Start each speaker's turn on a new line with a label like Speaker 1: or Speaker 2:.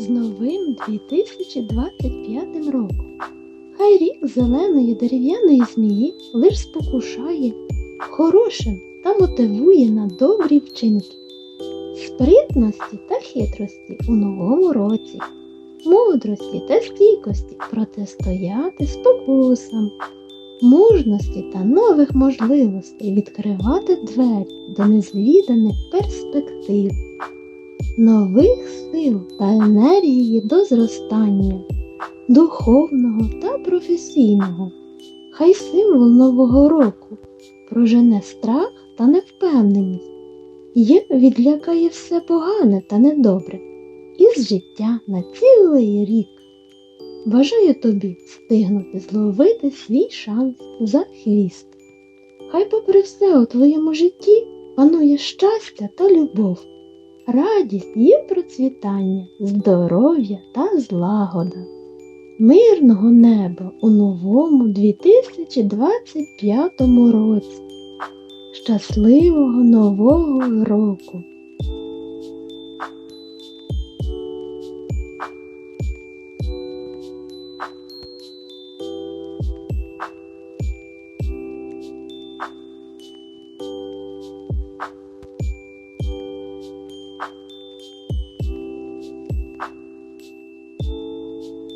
Speaker 1: з новим 2025 роком. Хай рік зеленої дерев'яної змії лиш спокушає хорошим та мотивує на добрі вчинки, спритності та хитрості у новому році, мудрості та стійкості протистояти спокусам, мужності та нових можливостей відкривати двері до незвіданих перспектив, нових сил та енергії до зростання, духовного та професійного. Хай символ Нового року прожене страх та невпевненість, і відлякає все погане та недобре із життя на цілий рік. Бажаю тобі встигнути зловити свій шанс за хвіст. Хай попри все у твоєму житті панує щастя та любов, радість і процвітання, здоров'я та злагода, мирного неба у новому 2025 році. Щасливого нового року!